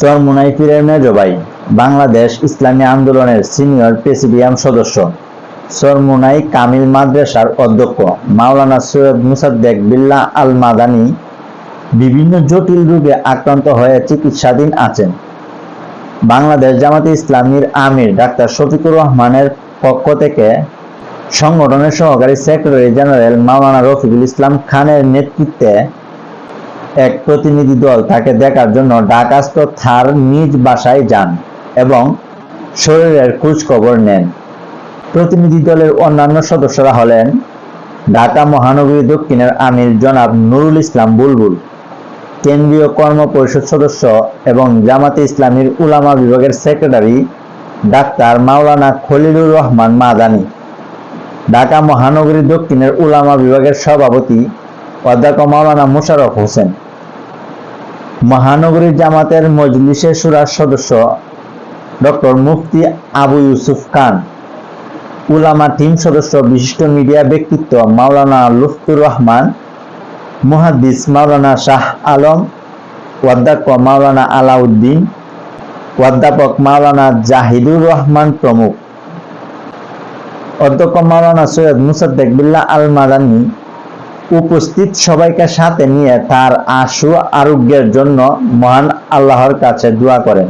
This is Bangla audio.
চরমুনাই পীরের মেজো ভাই বাংলাদেশ ইসলামী আন্দোলনের সিনিয়র প্রেসিডিয়াম সদস্য। চরমুনাই কামিল মাদ্রাসার অধ্যক্ষ, মাওলানা সৈয়দ মুসাদ্দেক বিল্লা আল মাদানী বিভিন্ন জটিল রোগে আক্রান্ত হয়ে চিকিৎসাধীন আছেন। বাংলাদেশ জামাতে ইসলামীর আমির ডাক্তার শফিকুর রহমানের পক্ষ থেকে সংগঠনের সহকারী সেক্রেটারি জেনারেল মাওলানা রফিকুল ইসলাম খানের নেতৃত্বে এক প্রতিনিধি দল তাকে দেখার জন্য ঢাকাস্থ থার নিজ বাসায় যান এবং শরীরের খোঁজ খবর নেন। প্রতিনিধি দলের অন্যান্য সদস্যরা হলেন ঢাকা মহানগরী দক্ষিণের আমির জনাব নুরুল ইসলাম বুলবুল, কেন্দ্রীয় কর্ম পরিষদ সদস্য এবং জামাতে ইসলামীর উলামা বিভাগের সেক্রেটারি ডাক্তার মাওলানা খলিলুর রহমান মাদানী। ঢাকা মহানগরী দক্ষিণের উলামা বিভাগের সভাপতি অধ্যক্ষ মাওলানা মোশাররফ হোসেন। মহানগরী জামাতের মজলিসের সুরার সদস্য ডক্টর মুফতি আবু ইউসুফ খান। উলামা টিম সদস্য বিশিষ্ট মিডিয়া ব্যক্তিত্ব মাওলানা লুফতুর রহমান। মুহাদ্দিস মাওলানা শাহ আলম। অধ্যক্ষ মাওলানা আলাউদ্দিন। অধ্যাপক মাওলানা জাহিদুর রহমান প্রমুখ। অধ্যক্ষ মাওলানা সৈয়দ মুসাদ্দেক বিল্লাহ আল মাদানী উপস্থিত সবাইকে সাথে নিয়ে তার আশু আরোগ্যের জন্য মহান আল্লাহর কাছে দোয়া করেন।